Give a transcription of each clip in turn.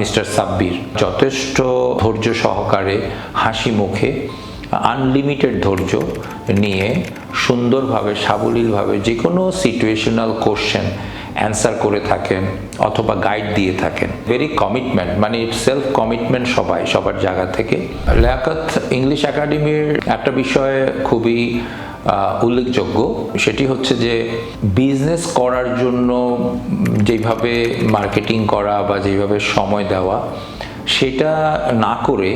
Mister Sabbir, যথেষ্ট ধৈর্য সহকারে হাসি মুখে আনলিমিটেড ধৈর্য নিয়ে সুন্দরভাবে, সাবলীলভাবে যে কোনো সিচুয়েশনাল কোশ্চেন অ্যান্সার করে থাকেন অথবা গাইড দিয়ে থাকেন। ভেরি কমিটমেন্ট মানে সেলফ কমিটমেন্ট সবাই, সবার জায়গা থেকে। লিয়াকত ইংলিশ একাডেমির একটা বিষয় খুবই উল্লেখযোগ্য। সেটি হচ্ছে যে বিজনেস করার জন্য যেভাবে মার্কেটিং করা বা যেভাবে সময় দেওয়া, সেটা না করে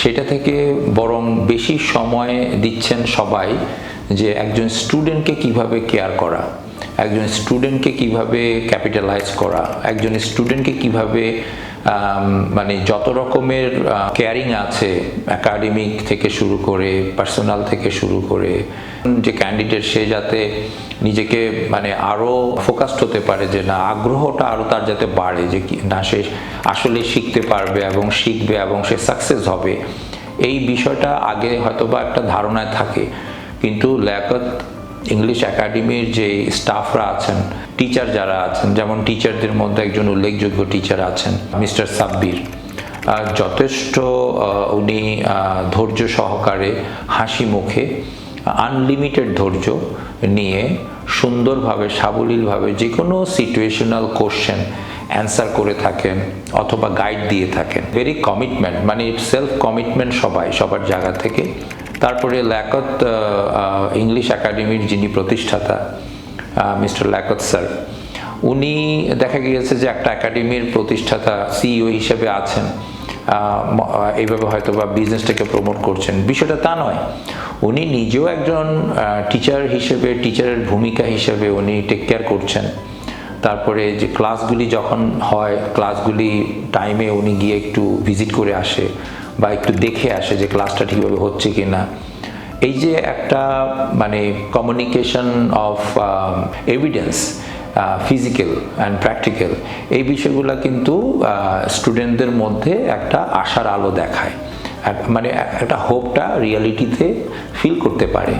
সেটা থেকে বরং বেশি সময় দিচ্ছেন সবাই যে একজন স্টুডেন্টকে কীভাবে কেয়ার করা, একজন স্টুডেন্টকে কীভাবে ক্যাপিটালাইজ করা, একজন স্টুডেন্টকে কীভাবে মানে যত রকমের কেয়ারিং আছে একাডেমিক থেকে শুরু করে পার্সোনাল থেকে শুরু করে, যে ক্যান্ডিডেট সে যাতে নিজেকে মানে আরও ফোকাসড হতে পারে, যে না, আগ্রহটা আরও তার যাতে বাড়ে, যে না সে আসলে শিখতে পারবে এবং শিখবে এবং সে সাকসেস হবে। এই বিষয়টা আগে হয়তোবা একটা ধারণায় থাকে, কিন্তু ল্যাকত ইংলিশ একাডেমির যে স্টাফরা আছেন টিচার যারা আছেন, যেমন টিচারদের মধ্যে একজন উল্লেখযোগ্য টিচার আছেন মিস্টার সাব্বির যথেষ্ট উনি ধৈর্য সহকারে হাসি মুখে আনলিমিটেড ধৈর্য নিয়ে সুন্দরভাবে, সাবলীলভাবে যে কোনো সিচুয়েশনাল কোশ্চেন অ্যান্সার করে থাকেন অথবা গাইড দিয়ে থাকেন। ভেরি কমিটমেন্ট মানে সেলফ কমিটমেন্ট সবাই, সবার জায়গা থেকে। তারপরে ল্যাকত ইংলিশ একাডেমির যিনি প্রতিষ্ঠাতা মিস্টার ল্যাকত স্যার, উনি দেখা গিয়েছে যে একটা একাডেমির প্রতিষ্ঠাতা, সিইও হিসেবে আছেন। এইভাবে হয়তো বা বিজনেসটাকে প্রমোট করছেন। বিষয়টা তা নয়। উনি নিজেও একজন টিচার হিসেবে টিচারের ভূমিকা হিসেবে উনি টেক কেয়ার করছেন। তারপরে যে ক্লাসগুলি যখন হয়, ক্লাসগুলি টাইমে উনি গিয়ে একটু ভিজিট করে আসে বা একটু দেখে আসে যে ক্লাসটা ঠিকভাবে হচ্ছে কি না এই যে একটা মানে communication of evidence physical and practical এই বিষয়গুলো কিন্তু স্টুডেন্টদের মধ্যে একটা আশার আলো দেখায়। মানে একটা হোপটা রিয়ালিটিতে ফিল করতে পারে।